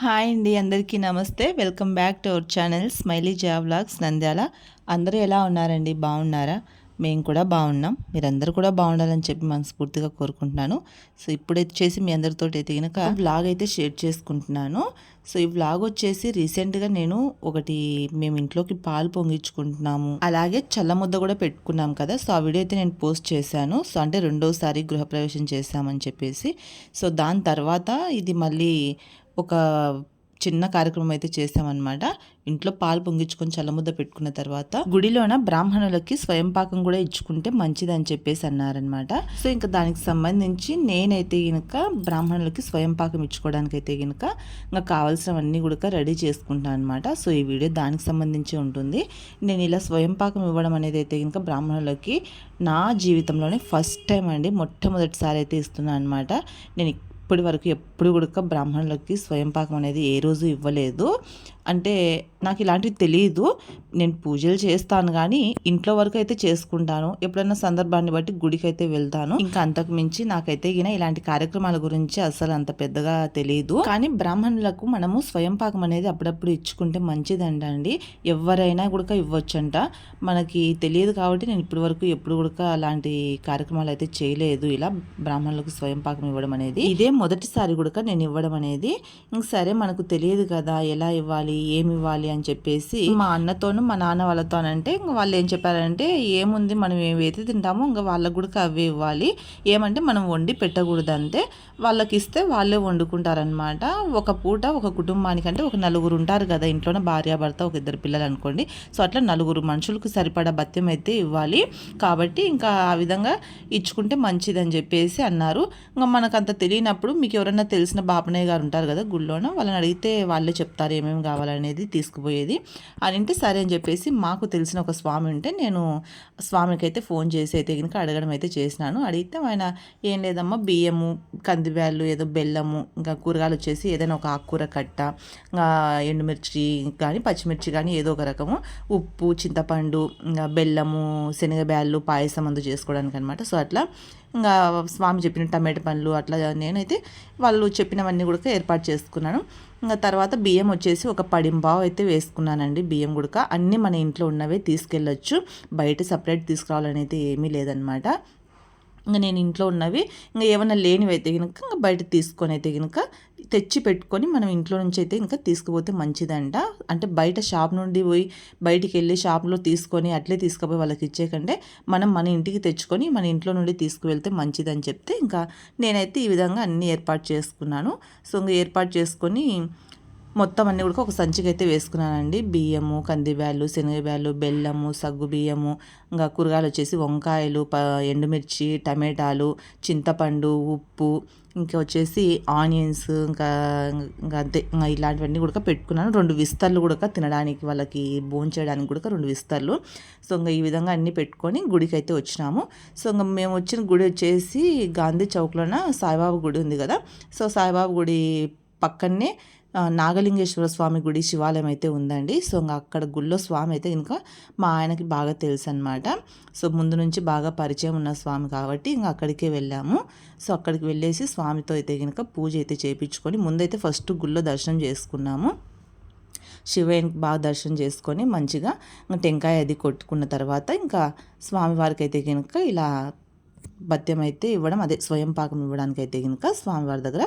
Hi అండి అందరికీ నమస్తే. Welcome back to our channel smiley జా వ్లాగ్స్ నంద్యాల. అందరూ ఎలా ఉన్నారండి? బాగున్నారా? మేము కూడా బాగున్నాం. మీరందరూ కూడా బాగుండాలని చెప్పి మనస్ఫూర్తిగా కోరుకుంటున్నాను. సో ఇప్పుడు వచ్చేసి మీ అందరితో అయితే కనుక వ్లాగ్ అయితే షేర్ చేసుకుంటున్నాను. సో ఈ వ్లాగ్ వచ్చేసి రీసెంట్గా నేను ఒకటి మేము ఇంట్లోకి పాలు పొంగించుకుంటున్నాము. అలాగే చల్ల ముద్ద కూడా పెట్టుకున్నాం కదా సో ఆ వీడియో అయితే నేను పోస్ట్ చేశాను. సో అంటే రెండోసారి గృహప్రవేశం చేశామని చెప్పేసి. సో దాని తర్వాత ఇది మళ్ళీ ఒక చిన్న కార్యక్రమం అయితే చేసామన్నమాట ఇంట్లో పాలు పొంగించుకొని చల్లముద్ద పెట్టుకున్న తర్వాత గుడిలోన బ్రాహ్మణులకి స్వయం పాకం కూడా ఇచ్చుకుంటే మంచిది అని చెప్పేసి అన్నారనమాట సో ఇంకా దానికి సంబంధించి నేనైతే గనుక బ్రాహ్మణులకి స్వయం పాకం ఇచ్చుకోవడానికి అయితే గనుక ఇంకా కావాల్సినవన్నీ కూడా రెడీ చేసుకుంటాను అనమాట సో ఈ వీడియో దానికి సంబంధించి ఉంటుంది. నేను ఇలా స్వయం పాకం ఇవ్వడం అనేది అయితే కనుక బ్రాహ్మణులకి నా జీవితంలోనే ఫస్ట్ టైం అండి మొట్టమొదటిసారి అయితే ఇస్తున్నాను అనమాట నేను ఇప్పటి వరకు ఎప్పుడు కూడా బ్రాహ్మణులకి స్వయం పాకం అనేది ఏ రోజు ఇవ్వలేదు. అంటే నాకు ఇలాంటివి తెలియదు నేను పూజలు చేస్తాను కానీ ఇంట్లో వరకు అయితే చేసుకుంటాను. ఎప్పుడైనా సందర్భాన్ని బట్టి గుడికి అయితే వెళ్తాను. ఇంకా అంతకు మించి నాకైతే గిన ఇలాంటి కార్యక్రమాల గురించి అసలు అంత పెద్దగా తెలియదు కానీ బ్రాహ్మణులకు మనము స్వయం పాకం అనేది అప్పుడప్పుడు ఇచ్చుకుంటే మంచిదంట అండి ఎవరైనా కూడా ఇవ్వచ్చంట. మనకి తెలియదు కాబట్టి నేను ఇప్పటి వరకు ఎప్పుడు కూడా అలాంటి కార్యక్రమాలు అయితే చేయలేదు. ఇలా బ్రాహ్మణులకు స్వయం పాకం ఇవ్వడం అనేది. ఇదే మొదటిసారి కూడా నేను ఇవ్వడం అనేది. ఇంక సరే మనకు తెలియదు కదా ఎలా ఇవ్వాలి ఏమి ఇవ్వాలి అని చెప్పేసి మా అన్నతోను మా నాన్న వాళ్ళతోనంటే ఇంకా వాళ్ళు ఏం చెప్పారంటే ఏముంది మనం ఏవైతే తింటామో ఇంకా వాళ్ళకు కూడా అవే ఇవ్వాలి. ఏమంటే మనం వండి పెట్టకూడదు అంతే వాళ్ళకి ఇస్తే వాళ్ళే వండుకుంటారనమాట ఒక పూట ఒక కుటుంబానికంటే ఒక నలుగురు ఉంటారు కదా ఇంట్లోనే భార్యాభర్త ఒక ఇద్దరు పిల్లలు అనుకోండి. సో అట్లా నలుగురు మనుషులకు సరిపడా భత్యం అయితే ఇవ్వాలి. కాబట్టి ఇంకా ఆ విధంగా ఇచ్చుకుంటే మంచిదని చెప్పేసి అన్నారు. ఇంకా మనకు అంత తెలియనప్పుడు మీకు ఎవరైనా తెలిసిన బాపనయ్య గారు ఉంటారు కదా గుళ్ళోన వాళ్ళని అడిగితే వాళ్ళే చెప్తారు ఏమేమి కావాలి కావాలనేది తీసుకుపోయేది. అని సరే అని చెప్పేసి మాకు తెలిసిన ఒక స్వామి ఉంటే నేను స్వామికి అయితే ఫోన్ చేసి అయితే కనుక అడగడం అయితే చేసినాను. అడిగితే ఆయన ఏం లేదమ్మా బియ్యము కందిబ్యాళ్ళు ఏదో బెల్లము ఇంకా కూరగాయలు వచ్చేసి ఏదైనా ఒక ఆకుకూర కట్ట ఎండుమిర్చి కానీ పచ్చిమిర్చి కానీ ఏదో ఒక రకము ఉప్పు చింతపండు ఇంకా బెల్లము శనగబ్యాళ్ళు పాయసం అందు చేసుకోవడానికి అనమాట సో అట్లా ఇంకా స్వామి చెప్పిన టమాటా పండ్లు అట్లా నేనైతే వాళ్ళు చెప్పినవన్నీ కూడా ఏర్పాటు చేసుకున్నాను. ఇంకా తర్వాత బియ్యం వచ్చేసి ఒక పడింబావు అయితే వేసుకున్నానండి. బియ్యం గుడక అన్నీ మన ఇంట్లో ఉన్నవే తీసుకెళ్ళొచ్చు. బయట సపరేట్ తీసుకురావాలనేది ఏమీ లేదనమాట ఇంకా నేను ఇంట్లో ఉన్నవి ఇంకా ఏమైనా లేనివి అయితే కనుక ఇంకా బయట తీసుకొని అయితే కనుక తెచ్చి పెట్టుకొని మనం ఇంట్లో నుంచి అయితే ఇంకా తీసుకుపోతే మంచిదంట. అంటే బయట షాప్ నుండి పోయి బయటికి వెళ్ళి షాప్లో తీసుకొని అట్లే తీసుకుపోయి వాళ్ళకి ఇచ్చేకంటే మనం మన ఇంటికి తెచ్చుకొని మన ఇంట్లో నుండి తీసుకువెళ్తే మంచిదని చెప్తే ఇంకా నేనైతే ఈ విధంగా అన్నీ ఏర్పాటు చేసుకున్నాను. సో ఇంకా ఏర్పాటు చేసుకొని మొత్తం అన్నీ కూడా ఒక సంచికి అయితే వేసుకున్నానండి. బియ్యము కందిబ్యాళ్ళు శనగబ్యాళ్ళు బెల్లము సగ్గు బియ్యము ఇంకా కూరగాయలు వచ్చేసి వంకాయలు ప ఎండుమిర్చి టమాటాలు చింతపండు ఉప్పు ఇంకా వచ్చేసి ఆనియన్స్ ఇంకా ఇంకా అంతే. ఇంకా ఇలాంటివన్నీ కూడా పెట్టుకున్నాను. రెండు విస్తర్లు కూడా తినడానికి వాళ్ళకి భోజనం చేయడానికి కూడా రెండు విస్తర్లు. సో ఇంకా ఈ విధంగా అన్నీ పెట్టుకొని గుడికి అయితే వచ్చినాము. సో ఇంకా మేము వచ్చిన గుడి వచ్చేసి గాంధీ చౌక్లోన సాయిబాబా గుడి ఉంది కదా. సో సాయిబాబా గుడి పక్కనే నాగలింగేశ్వర స్వామి గుడి శివాలయం అయితే ఉందండి. సో ఇంకా అక్కడ గుళ్ళో స్వామి అయితే ఇంకా మా ఆయనకి బాగా తెలుసు అనమాట సో ముందు నుంచి బాగా పరిచయం ఉన్న స్వామి కాబట్టి ఇంకా అక్కడికే వెళ్ళాము. సో అక్కడికి వెళ్ళేసి స్వామితో అయితే కనుక పూజ అయితే చేయించుకొని ముందైతే ఫస్ట్ గుళ్ళో దర్శనం చేసుకున్నాము. శివయ్యకి బాగా దర్శనం చేసుకొని మంచిగా టెంకాయ అది కొట్టుకున్న తర్వాత ఇంకా స్వామివారికి అయితే కనుక ఇలా భత్యం అయితే ఇవ్వడం అదే స్వయం పాకం ఇవ్వడానికి అయితే కనుక స్వామివారి దగ్గర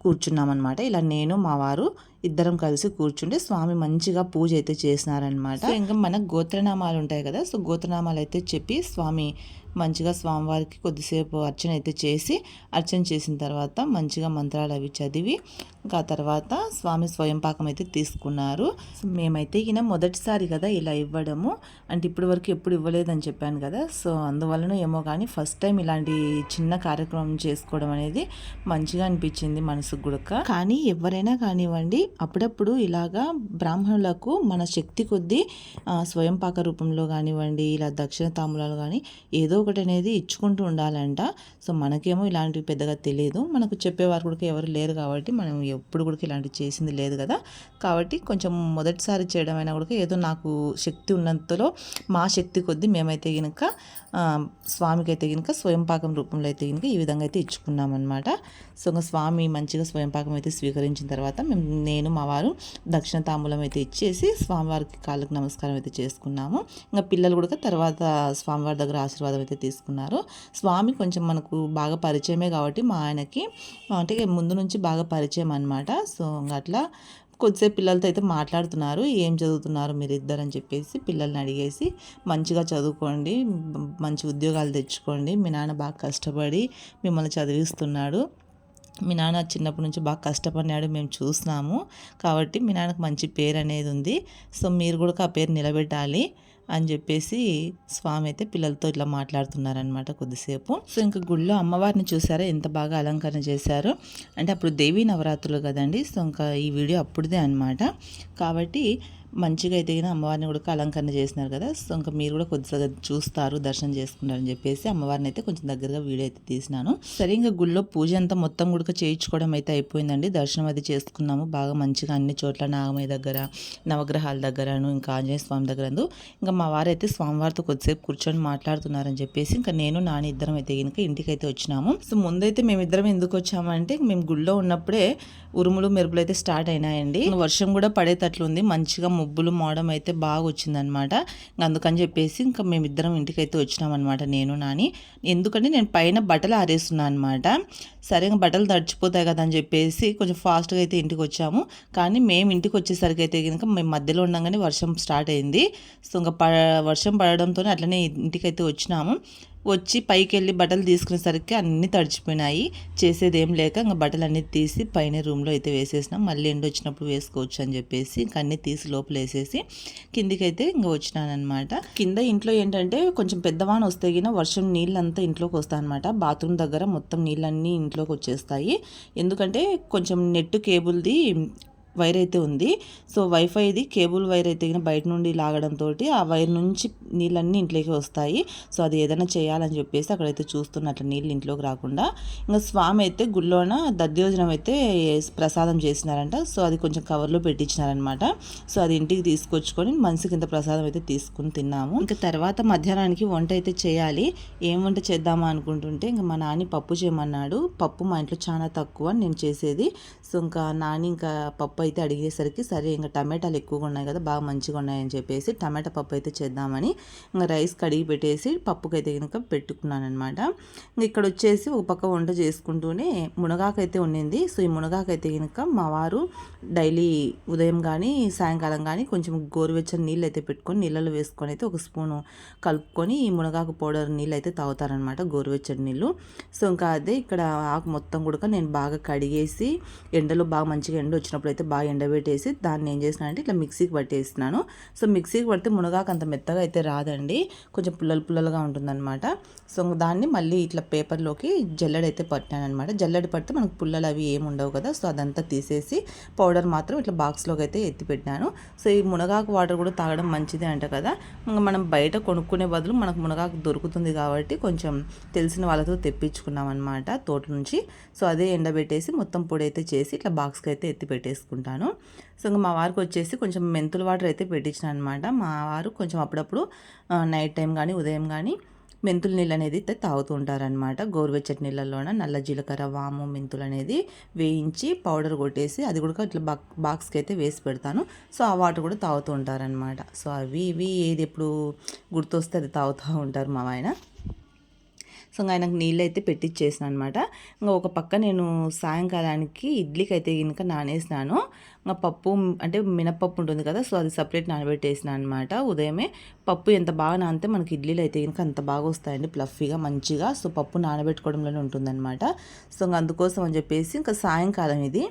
కూర్చున్నామన్నమాట. ఇలా నేను మా వారు ఇద్దరం కలిసి కూర్చుంటే స్వామి మంచిగా పూజ అయితే చేసినారనమాట ఇంకా మనకు గోత్రనామాలు ఉంటాయి కదా సో గోత్రనామాలు అయితే చెప్పి స్వామి మంచిగా స్వామివారికి కొద్దిసేపు అర్చన అయితే చేసి అర్చన చేసిన తర్వాత మంచిగా మంత్రాలు అవి చదివి ఇంకా తర్వాత స్వామి స్వయం పాకం అయితే తీసుకున్నారు. మేమైతే ఈయన మొదటిసారి కదా ఇలా ఇవ్వడము అంటే ఇప్పటి వరకు ఎప్పుడు ఇవ్వలేదని చెప్పాను కదా. సో అందువలన ఏమో కానీ ఫస్ట్ టైం ఇలాంటి చిన్న కార్యక్రమం చేసుకోవడం అనేది మంచిగా అనిపించింది మనసుకు కూడా. కానీ ఎవరైనా కానివ్వండి అప్పుడప్పుడు ఇలాగా బ్రాహ్మణులకు మన శక్తి కొద్దీ స్వయం పాక రూపంలో కానివ్వండి ఇలా దక్షిణ తాములాలు కానీ ఏదో ఒకటి అనేది ఇచ్చుకుంటూ ఉండాలంట. సో మనకేమో ఇలాంటివి పెద్దగా తెలియదు. మనకు చెప్పేవారు కూడా ఎవరు లేరు కాబట్టి మనం ఎప్పుడు కూడా ఇలాంటివి చేసింది లేదు కదా. కాబట్టి కొంచెం మొదటిసారి చేయడం అయినా కూడా ఏదో నాకు శక్తి ఉన్నంతలో మా శక్తి కొద్దీ మేమైతే కనుక స్వామికి అయితే కనుక స్వయంపాకం రూపంలో అయితే కనుక ఈ విధంగా అయితే ఇచ్చుకున్నాం అనమాట సో ఇంకా స్వామి మంచిగా స్వయంపాకం అయితే స్వీకరించిన తర్వాత మేము నేను నేను మా వారు దక్షిణ తాంబూలం అయితే ఇచ్చేసి స్వామివారికి కాళ్ళకి నమస్కారం అయితే చేసుకున్నాము. ఇంకా పిల్లలు కూడా తర్వాత స్వామివారి దగ్గర ఆశీర్వాదం అయితే తీసుకున్నారు. స్వామి కొంచెం మనకు బాగా పరిచయమే కాబట్టి మా ఆయనకి అంటే ముందు నుంచి బాగా పరిచయం అనమాట సో అట్లా కొద్దిసేపు పిల్లలతో అయితే మాట్లాడుతున్నారు. ఏం చదువుతున్నారు మీరు అని చెప్పేసి పిల్లల్ని అడిగేసి మంచిగా చదువుకోండి మంచి ఉద్యోగాలు తెచ్చుకోండి మీ నాన్న బాగా కష్టపడి మిమ్మల్ని చదివిస్తున్నాడు. మీ నాన్న చిన్నప్పటి నుంచి బాగా కష్టపడినాడు మేము చూసినాము. కాబట్టి మీ నాన్నకు మంచి పేరు అనేది ఉంది. సో మీరు కూడా ఆ పేరు నిలబెట్టాలి అని చెప్పేసి స్వామి అయితే పిల్లలతో ఇట్లా మాట్లాడుతున్నారనమాట కొద్దిసేపు. సో ఇంకా గుళ్ళో అమ్మవారిని చూసారా? ఎంత బాగా అలంకరణ చేశారో. అంటే అప్పుడు దేవీ నవరాత్రులు కదండి. సో ఇంకా ఈ వీడియో అప్పుడుదే అనమాట కాబట్టి మంచిగా అయితే అమ్మవారిని కూడా అలంకరణ చేసినారు కదా. సో ఇంకా మీరు కూడా కొద్దిగా చూస్తారు దర్శనం చేసుకుంటారని చెప్పేసి అమ్మవారిని అయితే కొంచెం దగ్గరగా వీడియో అయితే తీసినాను. సరే ఇంకా గుళ్ళో పూజ అంతా మొత్తం కూడా చేయించుకోవడం అయితే అయిపోయిందండి. దర్శనం అది చేసుకున్నాము. బాగా మంచిగా అన్ని చోట్ల నాగమయ్య దగ్గర నవగ్రహాల దగ్గరను ఇంకా ఆంజనేయ స్వామి దగ్గర ఇంకా మా వారైతే స్వామివారితో కొద్దిసేపు కూర్చొని మాట్లాడుతున్నారని చెప్పేసి ఇంకా నేను నాని ఇద్దరం అయితే కనుక ఇంటికి అయితే వచ్చినాము. సో ముందైతే మేమిద్దరం ఎందుకు వచ్చామంటే మేము గుళ్ళో ఉన్నప్పుడే ఉరుములు మెరుపులు అయితే స్టార్ట్ అయినాయండి. వర్షం కూడా పడేటట్లుంది. మంచిగా ముబ్బులు మోడం అయితే బాగా వచ్చిందనమాట అందుకని చెప్పేసి ఇంకా మేమిద్దరం ఇంటికైతే వచ్చినామన్నమాట నేను నాని. ఎందుకంటే నేను పైన బట్టలు ఆరేస్తున్నాను అనమాట సరే బట్టలు తడిచిపోతాయి కదా అని చెప్పేసి కొంచెం ఫాస్ట్గా అయితే ఇంటికి వచ్చాము కానీ మేము ఇంటికి వచ్చేసరికి అయితే కనుక మేము మధ్యలో ఉండగానే వర్షం స్టార్ట్ అయింది. సో ఇంకా ప వర్షం పడడంతో అట్లనే ఇంటికైతే వచ్చినాము. వచ్చి పైకి వెళ్ళి బట్టలు తీసుకునేసరికి అన్నీ తడిచిపోయినాయి. చేసేదేం లేక ఇంకా బట్టలు అన్నీ తీసి పైన రూమ్లో అయితే వేసేసినాం. మళ్ళీ ఎండ వచ్చినప్పుడు వేసుకోవచ్చు అని చెప్పేసి ఇంక అన్నీ తీసి లోపల వేసేసి కిందికి అయితే ఇంకా వచ్చినానమాట కింద ఇంట్లో ఏంటంటే కొంచెం పెద్దవాన వస్తే గిన వర్షం నీళ్ళంతా ఇంట్లోకి వస్తాయి అనమాట బాత్రూమ్ దగ్గర మొత్తం నీళ్ళన్నీ ఇంట్లోకి వచ్చేస్తాయి. ఎందుకంటే కొంచెం నెట్ కేబుల్ది వైర్ అయితే ఉంది. సో వైఫైది కేబుల్ వైర్ అయితే బయట నుండి లాగడంతో ఆ వైర్ నుంచి నీళ్ళన్నీ ఇంట్లోకి వస్తాయి. సో అది ఏదైనా చేయాలని చెప్పేసి అక్కడైతే చూస్తున్నట్లు నీళ్ళు ఇంట్లోకి రాకుండా. ఇంకా స్వామి అయితే గుళ్ళోన దద్యోజనం అయితే ప్రసాదం చేసినారంట. సో అది కొంచెం కవర్లో పెట్టించినారనమాట. సో అది ఇంటికి తీసుకొచ్చుకొని మనిషికి ఇంత ప్రసాదం అయితే తీసుకుని తిన్నాము. ఇంకా తర్వాత మధ్యాహ్నానికి వంట అయితే చేయాలి. ఏం వంట చేద్దామా అనుకుంటుంటే ఇంకా మా నాని పప్పు చేయమన్నాడు. పప్పు మా ఇంట్లో చాలా తక్కువ నేను చేసేది. సో ఇంకా నాని ఇంకా పప్పు అయితే అడిగేసరికి సరే ఇంకా టమాటాలు ఎక్కువగా ఉన్నాయి కదా బాగా మంచిగా ఉన్నాయని చెప్పేసి టమాటా పప్పు అయితే చేద్దామని ఇంకా రైస్ కడిగి పెట్టేసి పప్పుకి అయితే కనుక పెట్టుకున్నాను అనమాట ఇంకా ఇక్కడ వచ్చేసి ఒక పక్క వంట చేసుకుంటూనే మునగాకైతే ఉండింది సో ఈ మునగాకైతే కనుక మా వారు డైలీ ఉదయం కానీ సాయంకాలం కానీ కొంచెం గోరువెచ్చని నీళ్ళు అయితే పెట్టుకొని నీళ్ళలో వేసుకొని అయితే ఒక స్పూను కలుపుకొని ఈ మునగాకు పౌడర్ నీళ్ళు అయితే తాగుతారనమాట గోరువెచ్చని నీళ్ళు. సో ఇంకా అదే ఇక్కడ ఆకు మొత్తం కూడా నేను బాగా కడిగేసి ఎండలో బాగా మంచిగా ఎండ వచ్చినప్పుడు అయితే బాగా ఎండబెట్టేసి దాన్ని ఏం చేసిన అంటే ఇట్లా మిక్సీకి పట్టేస్తున్నాను. సో మిక్సీకి పడితే మునగాకు అంత మెత్తగా అయితే రాదండి. కొంచెం పుల్లలు పుల్లలుగా ఉంటుందన్నమాట. సో దాన్ని మళ్ళీ ఇట్లా పేపర్లోకి జల్లెడైతే పట్టాను అనమాట జల్లెడ పడితే మనకు పుల్లలు అవి ఏమి ఉండవు కదా. సో అదంతా తీసేసి పౌడర్ మాత్రం ఇట్లా బాక్స్లోకి అయితే ఎత్తి పెట్టినాను. సో ఈ మునగాకు వాటర్ కూడా తాగడం మంచిదే అంట కదా. ఇంకా మనం బయట కొనుక్కునే బదులు మనకు మునగాకు దొరుకుతుంది కాబట్టి కొంచెం తెలిసిన వాళ్ళతో తెప్పించుకున్నాం అనమాట తోట నుంచి. సో అదే ఎండబెట్టేసి మొత్తం పొడి అయితే చేసి ఇట్లా బాక్స్కి అయితే ఎత్తి పెట్టేసుకున్నాను. చేసుకుంటాను. సో ఇంకా మా వారికి వచ్చేసి కొంచెం మెంతుల వాటర్ అయితే పెట్టించిన అనమాట మా వారు కొంచెం అప్పుడప్పుడు నైట్ టైం కానీ ఉదయం కానీ మెంతుల నీళ్ళు అనేది అయితే తాగుతూ ఉంటారనమాట గోరువెచ్చటి నీళ్ళలోన నల్ల జీలకర్ర వాము మెంతులు అనేది వేయించి పౌడర్ కొట్టేసి అది కూడా ఇట్లా బాక్ బాక్స్కి అయితే వేసి పెడతాను. సో ఆ వాటర్ కూడా తాగుతూ ఉంటారనమాట. సో అవి ఇవి ఏది ఎప్పుడు గుర్తొస్తే అది తాగుతూ ఉంటారు మా ఆయన. సో ఆయనకు నీళ్ళు అయితే పెట్టించేసిన అనమాట ఇంకా ఒక పక్క నేను సాయంకాలానికి ఇడ్లీకి అయితే కనుక నానేసినాను. ఇంకా పప్పు అంటే మినపప్పు ఉంటుంది కదా సో అది సపరేట్ నానబెట్టేసిన అనమాట ఉదయమే. పప్పు ఎంత బాగా నానితే మనకి ఇడ్లీలు అయితే కనుక అంత బాగా వస్తాయండి ప్లఫీగా మంచిగా. సో పప్పు నానబెట్టుకోవడంలోనే ఉంటుందన్నమాట సో ఇంకా అందుకోసం అని చెప్పేసి ఇంకా సాయంకాలం ఇది.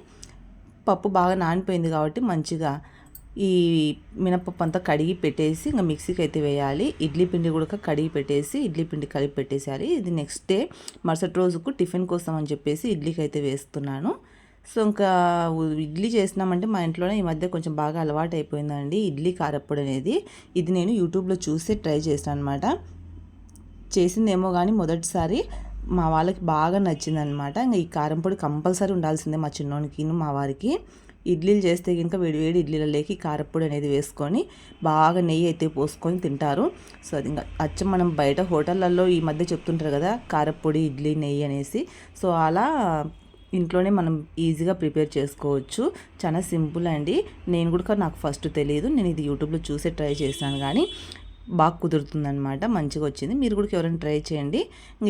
పప్పు బాగా నానిపోయింది కాబట్టి మంచిగా ఈ మినపప్పు అంతా కడిగి పెట్టేసి ఇంకా మిక్సీకి అయితే వేయాలి. ఇడ్లీ పిండి కూడా కడిగి పెట్టేసి ఇడ్లీ పిండి కలిపి పెట్టేసేయాలి. ఇది నెక్స్ట్ డే మరుసటి రోజుకు టిఫిన్ కోసం అని చెప్పేసి ఇడ్లీకి అయితే వేస్తున్నాను. సో ఇంకా ఇడ్లీ చేసినామంటే మా ఇంట్లోనే ఈ మధ్య కొంచెం బాగా అలవాటు అయిపోయిందండి ఇడ్లీ కారప్పొడి అనేది. ఇది నేను యూట్యూబ్లో చూసి ట్రై చేసాను అనమాట చేసిందేమో కానీ మొదటిసారి మా వాళ్ళకి బాగా నచ్చిందనమాట ఇంకా ఈ కారం పొడి కంపల్సరీ ఉండాల్సిందే మా చిన్నోనికి మా వారికి. ఇడ్లీలు చేస్తే కనుక వేడి వేడి ఇడ్లీలలోకి కారపొడి అనేది వేసుకొని బాగా నెయ్యి అయితే పోసుకొని తింటారు. సో అది ఇంకా అచ్చం మనం బయట హోటళ్ళల్లో ఈ మధ్య చెప్తుంటారు కదా కారప్పొడి ఇడ్లీ నెయ్యి అనేసి. సో అలా ఇంట్లోనే మనం ఈజీగా ప్రిపేర్ చేసుకోవచ్చు. చాలా సింపుల్ అండి. నేను కూడా నాకు ఫస్ట్ తెలియదు. నేను ఇది యూట్యూబ్లో చూసే ట్రై చేశాను కానీ బాగా కుదురుతుందనమాట మంచిగా వచ్చింది. మీరు కూడా ఎవరైనా ట్రై చేయండి.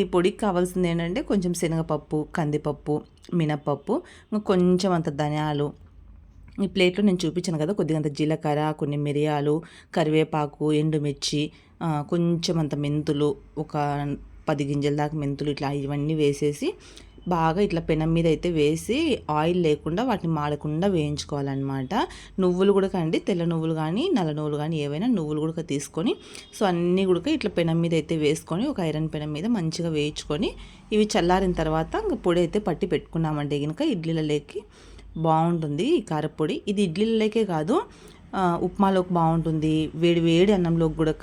ఈ పొడికి కావాల్సింది ఏంటంటే కొంచెం శనగపప్పు కందిపప్పు మినపప్పు కొంచెం అంత ధనియాలు ఈ ప్లేట్లో నేను చూపించాను కదా కొద్దిగా అంత జీలకర్ర కొన్ని మిరియాలు కరివేపాకు ఎండుమిర్చి కొంచెం అంత మెంతులు ఒక పది గింజల దాకా మెంతులు ఇట్లా ఇవన్నీ వేసేసి బాగా ఇట్లా పెనం మీద అయితే వేసి ఆయిల్ లేకుండా వాటిని మాడకుండా వేయించుకోవాలన్నమాట. నువ్వులు కూడా కండి తెల్ల నువ్వులు కానీ నల్ల నువ్వులు కానీ ఏవైనా నువ్వులు కూడా తీసుకొని సో అన్నీ కూడా ఇట్లా పెనం మీద అయితే వేసుకొని ఒక ఐరన్ పెనం మీద మంచిగా వేయించుకొని ఇవి చల్లారిన తర్వాత ఇంకా పొడి అయితే పట్టి పెట్టుకున్నామంటే కనుక ఇడ్లీలలోకి బాగుంటుంది ఈ కారపొడి. ఇది ఇడ్లీలలోకే కాదు ఉప్మాలోకి బాగుంటుంది. వేడి వేడి అన్నంలోకి కూడా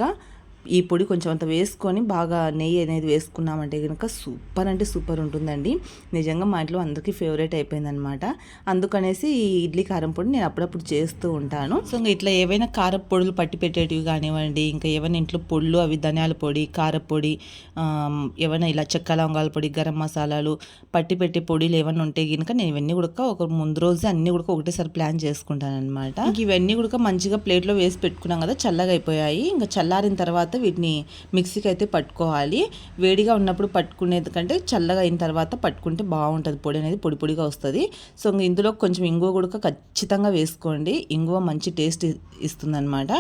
ఈ పొడి కొంచెం అంత వేసుకొని బాగా నెయ్యి అనేది వేసుకున్నామంటే కనుక సూపర్ అంటే సూపర్ ఉంటుందండి. నిజంగా మా ఇంట్లో అందరికీ ఫేవరెట్ అయిపోయిందనమాట అందుకనేసి ఈ ఇడ్లీ కారం పొడి నేను అప్పుడప్పుడు చేస్తూ ఉంటాను. సో ఇంకా ఇట్లా ఏవైనా కారం పొడులు పట్టి పెట్టేటివి కానివ్వండి ఇంకా ఏమైనా ఇంట్లో పొడులు అవి ధనియాల పొడి కారపొడి ఏమైనా ఇలా చెక్క లవంగాల పొడి గరం మసాలాలు పట్టి పెట్టే పొడిలు ఏమైనా ఉంటే కనుక నేను ఇవన్నీ కూడా ఒక ముందు రోజే అన్ని కూడా ఒకటేసారి ప్లాన్ చేసుకుంటాను అనమాట ఇవన్నీ కూడా మంచిగా ప్లేట్లో వేసి పెట్టుకున్నాం కదా చల్లగా అయిపోయాయి. ఇంకా చల్లారిన తర్వాత వీటిని మిక్సీకి అయితే పట్టుకోవాలి. వేడిగా ఉన్నప్పుడు పట్టుకునేది కంటే చల్లగా అయిన తర్వాత పట్టుకుంటే బాగుంటుంది. పొడి అనేది పొడి పొడిగా వస్తుంది. సో ఇందులో కొంచెం ఇంగువ కూడా ఖచ్చితంగా వేసుకోండి. ఇంగువ మంచి టేస్ట్ ఇస్తుందన్నమాట.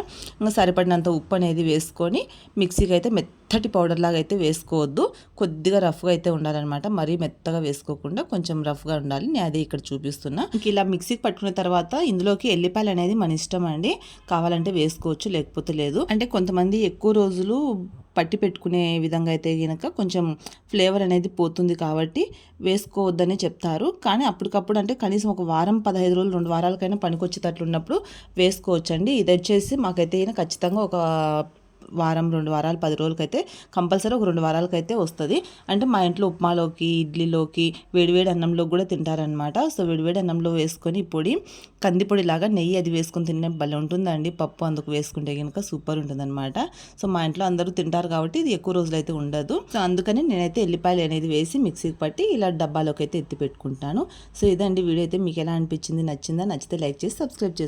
ఇంకా సరిపడినంత ఉప్పు అనేది వేసుకొని మిక్సీకి అయితే మెత్త మెత్తటి పౌడర్ లాగా అయితే వేసుకోవద్దు. కొద్దిగా రఫ్గా అయితే ఉండాలన్నమాట. మరీ మెత్తగా వేసుకోకుండా కొంచెం రఫ్గా ఉండాలి. నేను అదే ఇక్కడ చూపిస్తున్నా. ఇంక ఇలా మిక్సీకి పట్టుకున్న తర్వాత ఇందులోకి ఎల్లిపాయలు అనేది మన ఇష్టం అండి. కావాలంటే వేసుకోవచ్చు లేకపోతే లేదు. అంటే కొంతమంది ఎక్కువ రోజులు పట్టి పెట్టుకునే విధంగా అయితే కనుక కొంచెం ఫ్లేవర్ అనేది పోతుంది కాబట్టి వేసుకోవద్దని చెప్తారు. కానీ అప్పటికప్పుడు అంటే కనీసం ఒక వారం పదహైదు రోజులు రెండు వారాలకైనా పనికొచ్చేటట్లు ఉన్నప్పుడు వేసుకోవచ్చండి. ఇది వచ్చేసి మాకైతే ఖచ్చితంగా ఒక వారం రెండు వారాలు పది రోజులకైతే కంపల్సరీ ఒక రెండు వారాలకైతే వస్తుంది. అంటే మా ఇంట్లో ఉప్మాలోకి ఇడ్లీలోకి వేడివేడి అన్నంలో కూడా తింటారనమాట సో వేడివేడి అన్నంలో వేసుకొని పొడి కందిపొడి లాగా నెయ్యి అది వేసుకొని తినే భలే ఉంటుందండి. పప్పు అందుకు వేసుకుంటే కనుక సూపర్ ఉంటుందన్నమాట. సో మా ఇంట్లో అందరూ తింటారు కాబట్టి ఇది ఎక్కువ రోజులు అయితే ఉండదు. సో అందుకని నేనైతే ఎల్లిపాయలు అనేది వేసి మిక్సీకి పట్టి ఇలా డబ్బాలోకి అయితే ఎత్తి పెట్టుకుంటాను. సో ఇదండి వీడియో అయితే మీకు ఎలా అనిపించింది నచ్చిందా నచ్చితే లైక్ చేసి సబ్స్క్రైబ్ చేసి